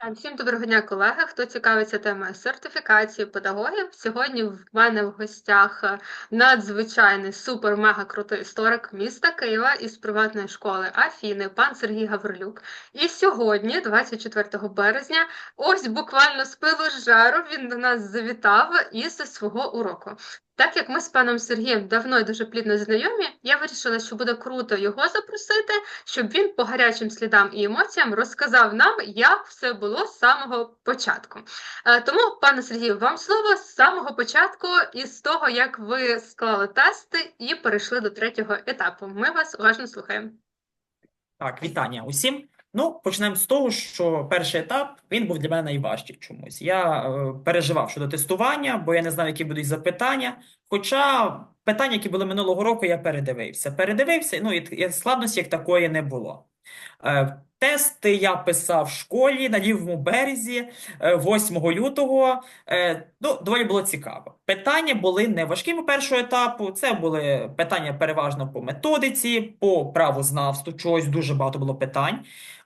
А, Всім доброго дня, колеги. Хто цікавиться темою сертифікації педагогів? Сьогодні в мене в гостях е, надзвичайний супер-мега крутий історик міста Києва із приватної школи Афіни, пан Сергій Гаврилюк. І сьогодні, 24 березня, ось буквально з пилу жару він до нас завітав із свого уроку. Так як ми з паном Сергієм давно і дуже плідно знайомі, я вирішила, що буде круто його запросити, щоб він по гарячим слідам і емоціям розказав нам, як все було з самого початку. Е, Тому, пане Сергію, вам слово з самого початку і з того, як ви склали тести і перейшли до третього етапу. Ми вас уважно слухаємо. Так, вітання усім. Ну, почнемо з того, що перший етап він був для мене найважчий чомусь. Я е, переживав щодо тестування, бо я не знав, які будуть запитання. Хоча питання, які були минулого року, я передивився. Передивився, ну і, і складності як такої не було. Е, Тести я писав в школі на лівому березі е, 8 лютого. Е, Ну, доволі було цікаво. Питання були не важкими першого етапу. Це були питання переважно по методиці, по правознавству. Чогось дуже багато було питань.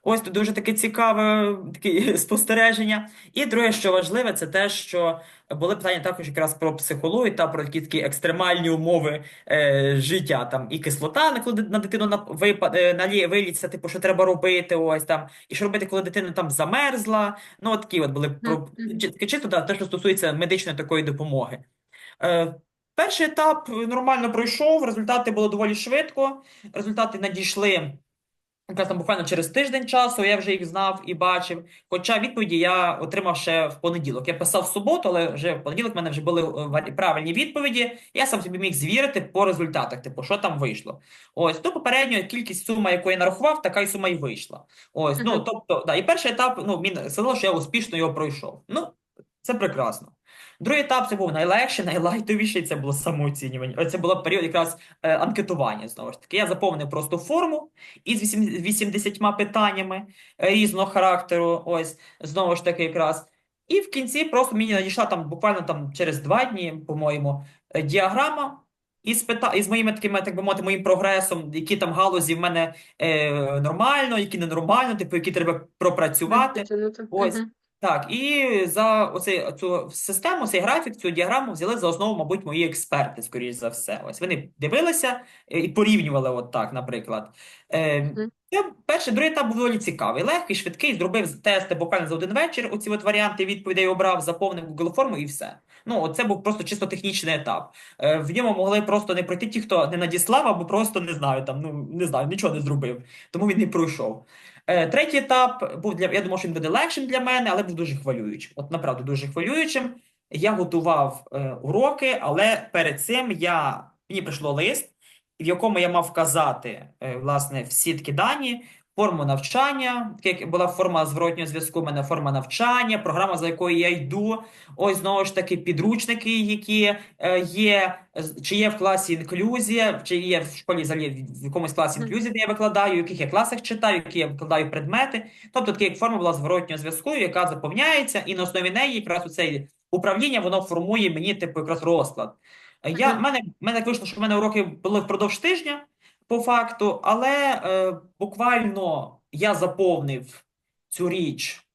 Ось тут дуже таке цікаве таке спостереження. І друге, що важливе, це те, що були питання також якраз про психологію та про такі такі екстремальні умови е, життя. Там і кислота, коли на дитину на випад е, виліться, типу, що треба робити, ось там, і що робити, коли дитина там замерзла. Ну, от такі от були про чи- чисто да, те, що стосується медичної такої допомоги. Е, перший етап нормально пройшов, результати були доволі швидко. Результати надійшли. Якраз там буквально через тиждень часу я вже їх знав і бачив. Хоча відповіді я отримав ще в понеділок. Я писав в суботу, але вже в понеділок в мене вже були е, правильні відповіді. Я сам собі міг звірити по результатах, типу, що там вийшло. Ось, то попередньо кількість сума, яку я нарахував, така й сума й вийшла. Ось, ну, тобто, да, і перший етап, ну, мені сказало, що я успішно його пройшов. Ну, це прекрасно. Другий етап це був найлегший, найлайтовіший, це було самооцінювання. Це було період якраз е, анкетування, знову ж таки. Я заповнив просто форму із 80 80 питаннями е, різного характеру, ось, знову ж таки, якраз. І в кінці просто мені надійшла там буквально там через два дні, по-моєму, е, діаграма із, пита... із моїми такими, так би мовити, моїм прогресом, які там галузі в мене е, нормально, які ненормально, типу, які треба пропрацювати. Ось. Так, і за оцей, цю систему, цей графік, цю діаграму взяли за основу, мабуть, мої експерти, скоріш за все. Ось вони дивилися і порівнювали от так, наприклад. Е, перший, другий етап був доволі цікавий, легкий, швидкий, зробив тести буквально за один вечір, оці от варіанти відповідей обрав, заповнив Google форму і все. Ну, це був просто чисто технічний етап. Е, в ньому могли просто не пройти ті, хто не надіслав, або просто не знаю, там, ну, не знаю, нічого не зробив. Тому він не пройшов. Е, Третій етап був для я думав, що він буде легшим для мене, але був дуже хвилюючим. От направду дуже хвилюючим. Я готував е, уроки, але перед цим я мені прийшло лист, в якому я мав вказати е, власне всі такі дані, форму навчання, так як була форма зворотнього зв'язку, у мене форма навчання, програма, за якою я йду. Ось знову ж таки підручники, які е, є, чи є в класі інклюзія, чи є в школі взагалі в якомусь класі інклюзія, де я викладаю, в яких я класах читаю, які я викладаю предмети. Тобто така як форма була зворотнього зв'язку, яка заповняється, і на основі неї якраз оце управління воно формує мені типу якраз розклад. Е, Я, мене, мене так вийшло, що в мене уроки були впродовж тижня, по факту, але е, буквально я заповнив цю річ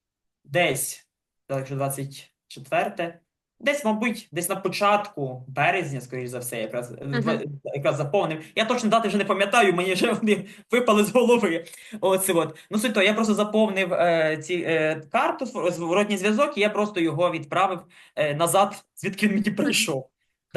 десь, так, якщо 24, десь, мабуть, десь на початку березня, скоріш за все, якраз, е, Мгм. якраз заповнив. Я точно дати вже не пам'ятаю, мені вже вони випали з голови. Оце от. Ну, суть того, я просто заповнив е, ці, е, карту, зв- зворотній зв'язок, і я просто його відправив е, назад, звідки він мені прийшов.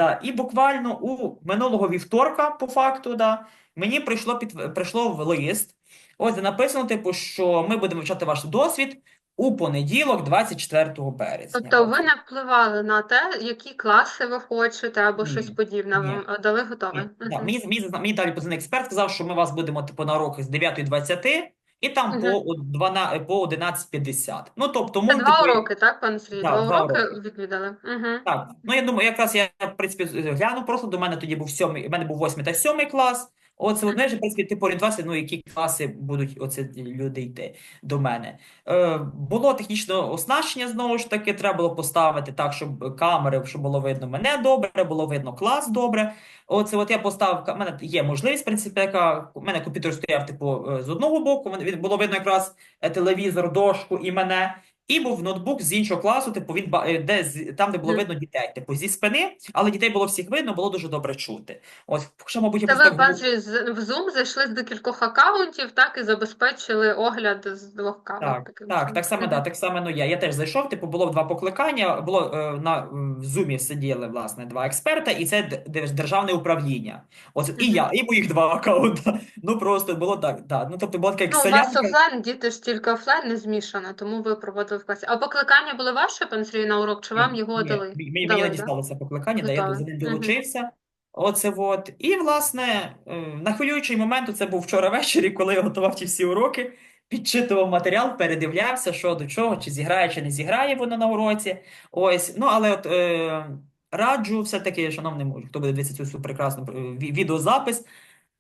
Да, і буквально у минулого вівторка, по факту, да, мені прийшло під прийшло в лист. Ось де написано, типу, що ми будемо вивчати ваш досвід у понеділок, 24 березня. Тобто ви не впливали на те, які класи ви хочете, або щось подібне, ні. вам дали готове? Ні, да, мені, мені, мені далі позвонив експерт, сказав, що ми вас будемо типу на уроки з 9.20 і там Мгм. по, о- 12, по 11.50. Ну, тобто, Це два типу, уроки, так, пане Сергій? Да, Два два уроки уроки. відвідали. Угу. Так, ну я думаю, якраз я, в принципі, глянув просто, до мене тоді був сьомий, в мене був восьмий та сьомий клас. Оце в принципі, типу орієнтувався, ну, які класи будуть оце люди йти до мене. Е, було технічне оснащення, знову ж таки, треба було поставити так, щоб камери, щоб було видно мене добре, було видно клас добре. Оце от я поставив, в мене є можливість, в принципі, яка, у мене комп'ютер стояв, типу, е, з одного боку, він- було видно якраз е, телевізор, дошку і мене. І був ноутбук з іншого класу, типу, він е, де, там, де було видно дітей, типу, зі спини, але дітей було всіх видно, було дуже добре чути. От, хоча, мабуть, я ви говорю- в Zoom зайшли з декількох акаунтів, так, і забезпечили огляд з двох камер. Так, так, так само, да, так само, ну я. Я теж зайшов, типу, було два покликання, було е, на в Zoom сиділи, власне, два експерта, і це державне управління. Ось, і я, і моїх два аккаунта. Ну, просто було так, да. Ну, тобто, була така Ну, у вас офлайн, діти ж тільки офлайн не змішано, тому ви проводили в класі. А покликання були ваші, пан Сергій, на урок, чи вам його ні, дали? мені, мені Дали, не да? дісталося покликання, да, я Готові. за ним Мгм. долучився. Оце от. І, власне, е, на хвилюючий момент, це був вчора ввечері, коли я готував ті всі уроки, підчитував матеріал, передивлявся, що до чого, чи зіграє, чи не зіграє воно на уроці. Ось, ну, але от е, раджу все-таки, шановним, хто буде дивитися цю всю прекрасну е, ві- відеозапис,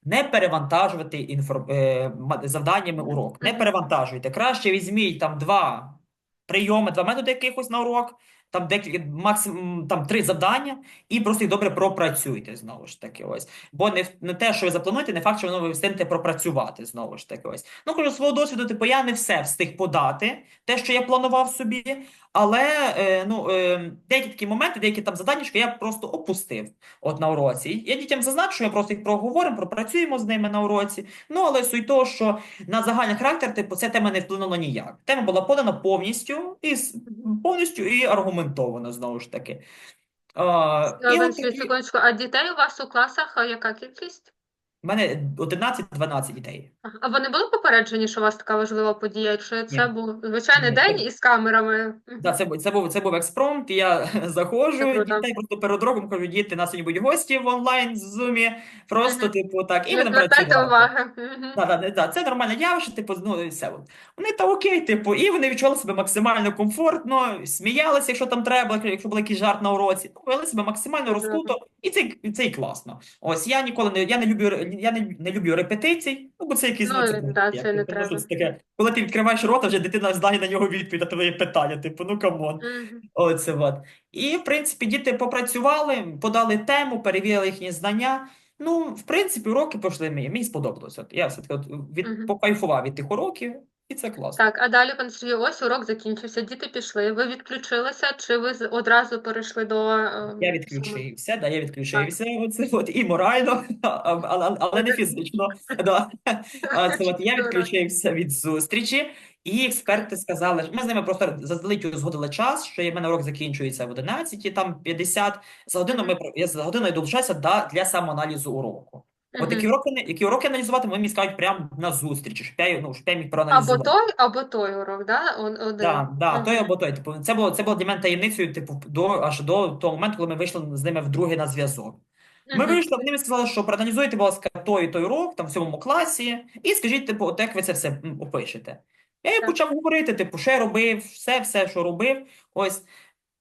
не перевантажувати інфор... е, ма- завданнями урок. Не перевантажуйте. Краще візьміть там два прийоми, два методи якихось на урок, там декілька, максимум там три завдання, і просто їх добре пропрацюйте знову ж таки. Ось. Бо не, не те, що ви заплануєте, не факт, що воно ви встигнете пропрацювати знову ж таки. Ось. Ну, кажу, свого досвіду, типу, я не все встиг подати, те, що я планував собі, але е, ну, е, деякі такі моменти, деякі там заданнячки я просто опустив от на уроці. Я дітям зазначу, я просто їх проговоримо, пропрацюємо з ними на уроці. Ну, але суть того, що на загальний характер, типу, ця тема не вплинула ніяк. Тема була подана повністю і повністю і аргументовано знову ж таки. А, і Сергій, такі- секундочку, а дітей у вас у класах яка кількість? В мене 11-12 дітей. А вони були попереджені, що у вас така важлива подія? Чи це Ні. був звичайний Ні, день із камерами? Да, це, бу- це був це був експромт. і Я заходжу, Це круто. дітей просто перед уроком кажу, діти, нас сьогодні будуть гості в онлайн зумі. Просто, Мгм. типу, так, і Не будемо звертайте працювати. уваги. Мгм. Да, да, да, да, це нормальне явище, типу, ну і все. От. Вони та окей, типу, і вони відчували себе максимально комфортно, сміялися, якщо там треба, якщо був якийсь жарт на уроці, ну, вели себе максимально розкуто, і це, це і класно. Ось я ніколи не я не люблю я не, не люблю репетицій, ну бо це якийсь Ну, це, да, як, це не треба. таке, коли ти відкриваєш рота, вже дитина знає на нього відповідь на твоє питання, типу, ну камон. Мгм. Оце от. І, в принципі, діти попрацювали, подали тему, перевірили їхні знання. Ну, в принципі, уроки пройшли мені. Мені сподобалося. От я все-таки от від, Мгм. покайфував від тих уроків, і це класно. Так, а далі, пан Сергій, ось урок закінчився, діти пішли. Ви відключилися, чи ви одразу перейшли до е, Я відключився, да, я відключився, оце от, і морально, але, але не фізично. Да. Це от я відключився від зустрічі, і експерти сказали, ми з ними просто заздалегідь узгодили час, що в мене урок закінчується в 11, там 50. За годину ми я за годиною долучаюся да, для самоаналізу уроку. От Мгм. які уроки, не- які уроки аналізувати, вони мені скажуть прямо на зустрічі, щоб я, ну, щоб я міг Або проаналізувати. той, або той урок, да? Он- Один. Да, да, той Мгм. або той. Типу, це було, це було для мене таємницею, типу, до, аж до того моменту, коли ми вийшли з ними вдруге на зв'язок. Ми Мгм. вийшли, вони мені сказали, що проаналізуйте, будь ласка, той і той урок, там в сьомому класі, і скажіть, типу, от як ви це все м, опишете. Я Так. почав говорити, типу, що я робив, все, все, що робив. Ось.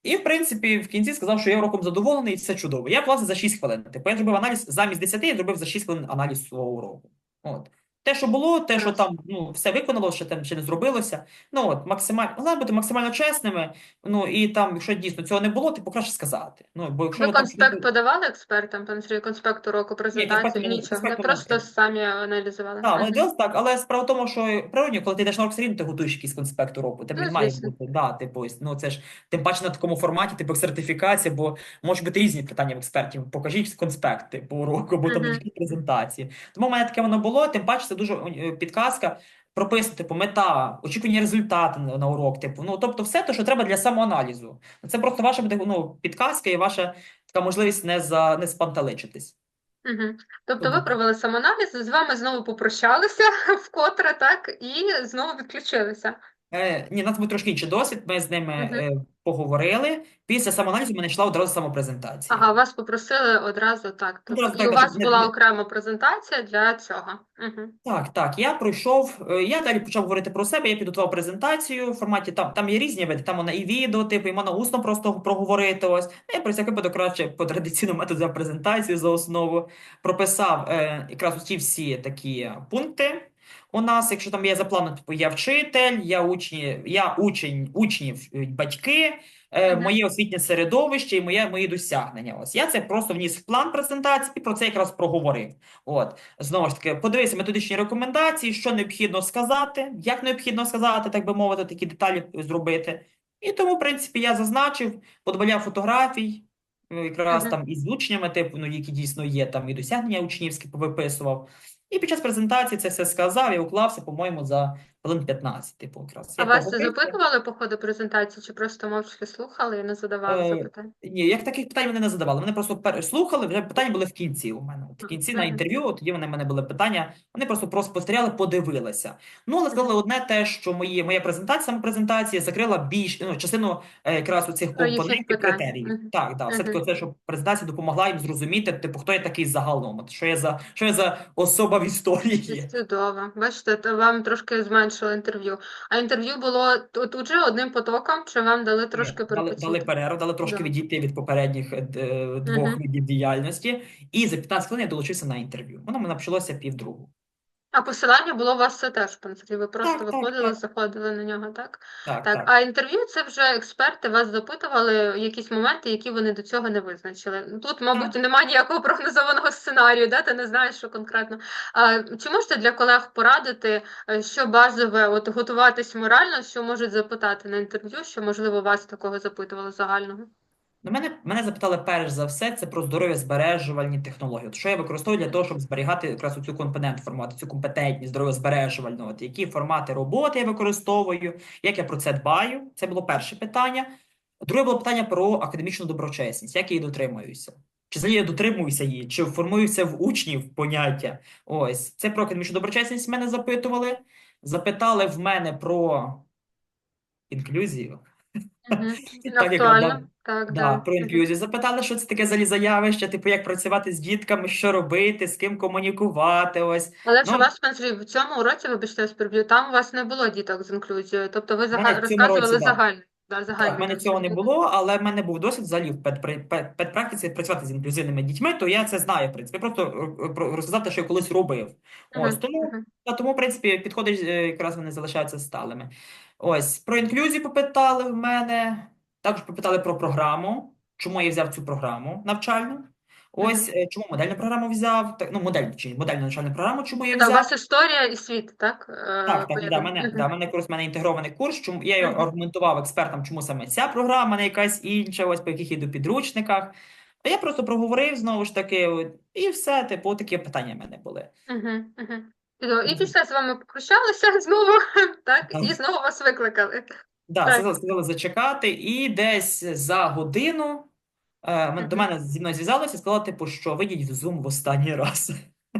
І, в принципі, в кінці сказав, що я уроком задоволений, і все чудово. Я, власне, за 6 хвилин. Типу, я зробив аналіз замість 10, я зробив за 6 хвилин аналіз свого уроку. От. Те, що було, те, що там ну, все виконало, що там ще не зробилося. Ну, от, максимально, головне бути максимально чесними. Ну, і там, якщо дійсно цього не було, типу, краще сказати. Ну, бо якщо Ви ви там конспект подавали експертам, пан Сергій, конспект уроку, не- Нічого, не просто самі аналізували. Так, Мгм. ділять так, але справа в тому, що природньо, коли ти йдеш на урок, рівно ти готуєш якийсь конспект уроку. Тебе Ну, має бути, да, типу, ну це ж тим паче на такому форматі, типу сертифікація, бо можуть бути різні питання в експертів. Покажіть конспект типу, уроку, або там Мгм. якісь презентації. Тому в мене таке воно було, тим паче це дуже е, підказка. Прописати, типу, мета, очікувані результати на, урок, типу, ну, тобто все те, що треба для самоаналізу. Це просто ваша буде, ну, підказка і ваша така можливість не, за, не спантеличитись. Угу. Тобто ви провели самоаналіз, з вами знову попрощалися вкотре, так, і знову відключилися. Е, ні, у нас був трошки інший досвід. Ми з ними Мгм. е, поговорили. Після самоаналізу мене йшла одразу самопрезентація. Ага, вас попросили одразу так. Тобто, Одразу і у да, вас не- була не- окрема презентація для цього. Угу. Так, так, я пройшов. е, Я далі почав говорити про себе. Я підготував презентацію в форматі. Там, там є різні види. Там вона і відео, типу, і можна усно просто проговорити. Ось Ну, я про всякий випадок краще по традиційному методу взяв презентацію за основу, прописав е, якраз ті всі такі пункти. У нас, якщо там є заплановано, типу, я вчитель, я учні, я учень, учнів, е, батьки, е, Мгм. моє освітнє середовище і моє, мої досягнення. Ось я це просто вніс в план презентації і про це якраз проговорив. От знову ж таки, подивився методичні рекомендації, що необхідно сказати, як необхідно сказати, так би мовити, такі деталі зробити. І тому, в принципі, я зазначив, подбавляв фотографій, ну, якраз Мгм. там із учнями, типу, ну, які дійсно є, там і досягнення учнівські повиписував. І під час презентації це все сказав і уклався, по-моєму, за хвилин 15, типу, якраз. А Я вас поговорив, запитували по ходу презентації, чи просто мовчки слухали і не задавали Е, запитань? Ні, як таких питань вони не задавали. Вони просто пер- слухали, вже питання були в кінці у мене. От в кінці на Мгм. інтерв'ю, от тоді вони в мене були питання, вони просто просто спостерігали, подивилися. Ну, але сказали одне те, що мої, моя презентація, саме презентація закрила більш, ну, частину е, якраз у цих їхніх компонентів, питань. критеріїв. Мгм. Так, так, все-таки Мгм. це, щоб презентація допомогла їм зрозуміти, типу, хто я такий загалом, от, що я за, що я за особа в історії. Чудово. Бачите, то вам трошки зменшили інтерв'ю. А інтерв'ю було тут, же одним потоком, чи вам дали трошки дали, дали перерву, дали трошки Да. відійти від попередніх двох uh -huh. видів діяльності, і за 15 хвилин я долучився на інтерв'ю. Воно мене почалося півдругу. А посилання було у вас це теж, в принципі, ви просто Так, так, виходили, так. заходили на нього, так? Так, Так, так. а інтерв'ю це вже експерти вас запитували якісь моменти, які вони до цього не визначили. Тут, мабуть, немає ніякого прогнозованого сценарію, да? Ти не знаєш, що конкретно. А, чи можете для колег порадити, е, що базове, от готуватись морально, що можуть запитати на інтерв'ю, що, можливо, вас такого запитували загального? Ну, мене, мене запитали перш за все, це про здоров'я збережувальні технології. От що я використовую для того, щоб зберігати якраз цю компоненту формату, цю компетентність здоров'я збережувальну. От які формати роботи я використовую, як я про це дбаю. Це було перше питання. Друге було питання про академічну доброчесність, як я її дотримуюся. Чи взагалі я дотримуюся її, чи формуюся в учнів поняття. Ось це про академічну доброчесність мене запитували. Запитали в мене про інклюзію. Мгм. Так, як Актуально, так, Да, да. про Мгм. інклюзію запитали, що це таке за явище, типу, як працювати з дітками, що робити, з ким комунікувати. Ось. Але ж у Ну, вас, принципі, в цьому уроці, вибачте, я вас переб'ю, там у вас не було діток з інклюзією, тобто ви в мене в цьому розказували році, да. загальний, да, Так, в загальний мене цього не було, але в мене був досвід взагалі в пед- педпрактиці працювати з інклюзивними дітьми, то я це знаю, в принципі. Просто е, про- розказати, що я колись робив. Ось, Мгм. тому, Мгм. та, тому, в принципі, підходи е, якраз вони залишаються сталими. Ось, про інклюзію попитали в мене, також попитали про програму, чому я взяв цю програму навчальну. Ось, е, чому модельну програму взяв, так, ну, модель, чи модельну навчальну програму, чому я Да, у вас історія і світ, так? Е, Так, так, да, мене, Мгм. да, мене курс, мене інтегрований курс, чому я Мгм. аргументував експертам, чому саме ця програма, не якась інша, ось по яких іду підручниках. А я просто проговорив знову ж таки, і все, типу, такі питання в мене були. Чудово. І Мгм. після з вами попрощалися знову, так? І знову вас викликали. Да, Так. сказали, сказали зачекати, і десь за годину е, до мене зі мною зв'язалися і сказали, типу, що вийдіть в Zoom в останній раз.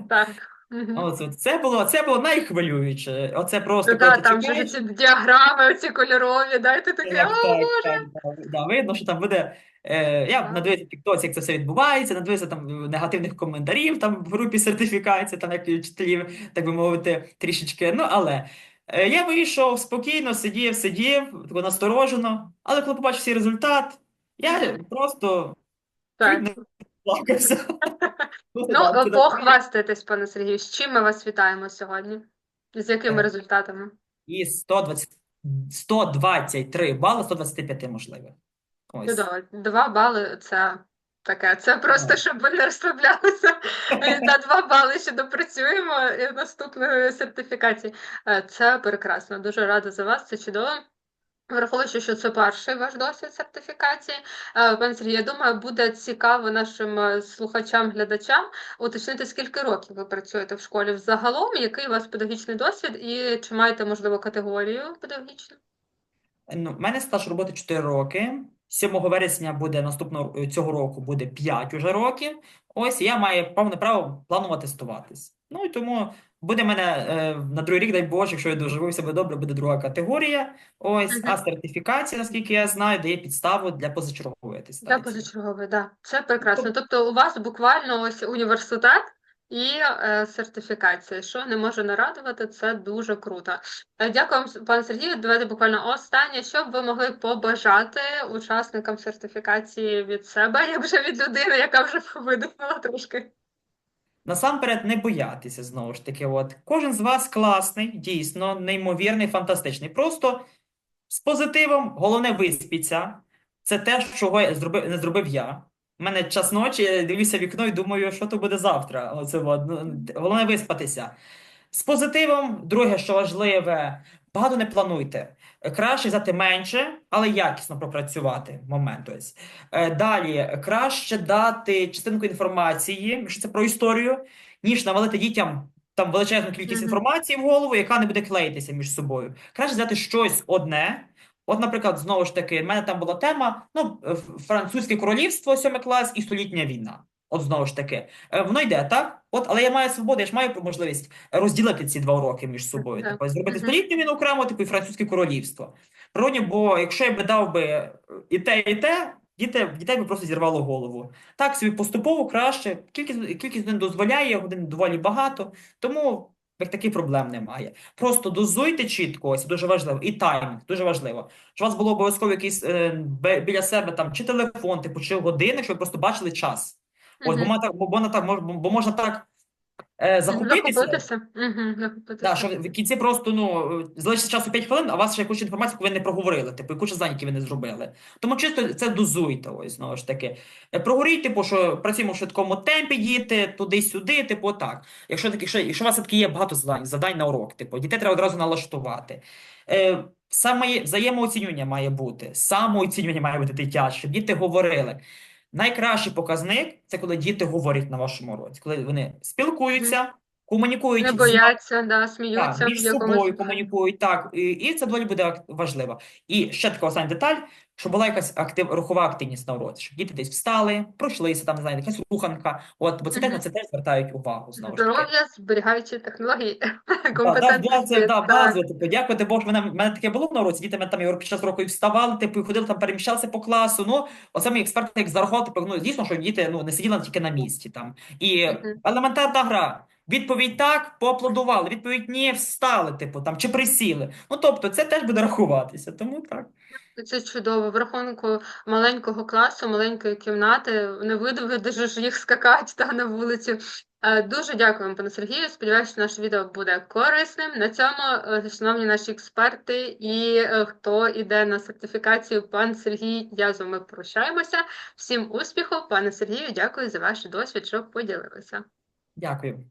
Так. Мгм. Оце, це було, це було найхвилююче. Оце просто, Ну коли да, ти там чекаєш, ці діаграми, ці кольорові, дайте таке, Так, о, так, Боже. так, так, да, видно, що там буде. Е, я Так. надивився Тіктоці, як це все відбувається, надивився там негативних коментарів там в групі сертифікації, там як вчителів, так би мовити, трішечки. Ну, але е, я вийшов спокійно, сидів, сидів, тако насторожено, але коли побачив свій результат, я просто Так. Плакався. Ну, похвастайтесь, пане Сергію, з чим ми вас вітаємо сьогодні? З якими Е, результатами? І 120, 123 бали, 125 можливо. Ось. Чудово. Два бали це таке. Це просто, щоб ви не розслаблялися. І На два бали ще допрацюємо і наступної сертифікації. Е, Це прекрасно. Дуже рада за вас. Це чудово. Враховуючи, що це перший ваш досвід сертифікації, Е, пане Сергію, я думаю, буде цікаво нашим е, слухачам, глядачам уточнити, скільки років ви працюєте в школі взагалом, який у вас педагогічний досвід, і чи маєте, можливо, категорію педагогічну? Ну, мене стаж роботи 4 роки. 7 вересня буде наступного е, цього року буде 5 уже років. Ось я маю повне право планово тестуватись. Ну і тому буде мене е, на другий рік, дай Боже, якщо я доживу все буде добре, буде друга категорія. Ось, Мгм. а сертифікація, наскільки я знаю, дає підставу для позачергової Для атестації. позачергової, да. Це прекрасно. Тобто у вас буквально ось університет і е, сертифікація, що не може не радувати, це дуже круто. Е, дякую вам, пане Сергію. Давайте буквально останнє, що б ви могли побажати учасникам сертифікації від себе, як вже від людини, яка вже видихнула трошки. Насамперед не боятися знову ж таки. От кожен з вас класний, дійсно, неймовірний, фантастичний. Просто з позитивом, головне виспіться. Це те, чого я зробив, не зробив я. У мене час ночі, я дивлюся вікно і думаю, що то буде завтра. Оце. Ну, Головне виспатися. З позитивом, друге, що важливе, багато не плануйте. Краще взяти менше, але якісно пропрацювати момент. Ось. Е, Далі, краще дати частинку інформації, якщо це про історію, ніж навалити дітям там величезну кількість Мгм. інформації в голову, яка не буде клеїтися між собою. Краще взяти щось одне. От, наприклад, знову ж таки, в мене там була тема: ну, французьке королівство, сьомий клас і столітня війна. От знову ж таки, Е, воно йде, так? От, але я маю свободу, я ж маю можливість розділити ці два уроки між собою. Так. Типу, зробити столітню війну окремо, типу, і французьке королівство. Природні, бо якщо я би дав би е, і те, і те, діти, дітей би просто зірвало голову. Так собі поступово краще. Кількість, кількість годин дозволяє, годин доволі багато, тому як таких проблем немає. Просто дозуйте чітко, ось дуже важливо, і таймінг дуже важливо. Щоб у вас було обов'язково якийсь е, біля себе там чи телефон, типу, чи годинник, щоб ви просто бачили час. Ось, бо, можна так, бо, можна так, мож- бо можна так е, захопитися. Захопитися. Мгм, що в кінці просто ну залишиться часу 5 хвилин, а у вас ще якусь інформацію, яку ви не проговорили, типу, яку завдань, які ви не зробили. Тому чисто це дозуйте, ось знову ж таки. Е, Проговоріть, типу, що працюємо в швидкому темпі, діти, туди-сюди, типу, так. Якщо таки, якщо, якщо у вас все-таки є багато завдань, завдань на урок, типу, дітей треба одразу налаштувати. Е, саме взаємооцінювання має бути, самооцінювання має бути дитяче, щоб діти говорили. Найкращий показник це коли діти говорять на вашому уроці, коли вони спілкуються, комунікують Не бояться, да, сміються між собою комунікують, так, і, і це доволі буде важливо. І ще така остання деталь, щоб була якась актив, рухова активність на уроці, щоб діти десь встали, пройшлися, там, не знаю, якась руханка, от, бо це теж на це теж звертають увагу, знову ж таки. Здоров'я, зберігаючи технології, Да, да, це да, базово, типу, дякувати Богу, мене, в мене таке було на уроці, діти мене там і під час року і вставали, типу, і ходили там, переміщалися по класу, ну, оце мій експерт як зарахував, типу, ну, дійсно, що діти, ну, не сиділи тільки на місці там. І Мгм. елементарна гра. Відповідь так, поаплодували, відповідь ні, встали, типу, там, чи присіли. Ну, тобто, це теж буде рахуватися, тому так. Це чудово. В рахунку маленького класу, маленької кімнати, не видоведеш їх скакати та на вулицю. Е, Дуже дякуємо, пане Сергію. Сподіваюся, що наше відео буде корисним. На цьому, е, шановні наші експерти і е, хто іде на сертифікацію, пан Сергій, я з вами прощаємося. Всім успіху, пане Сергію, дякую за ваш досвід, що поділилися. Дякую.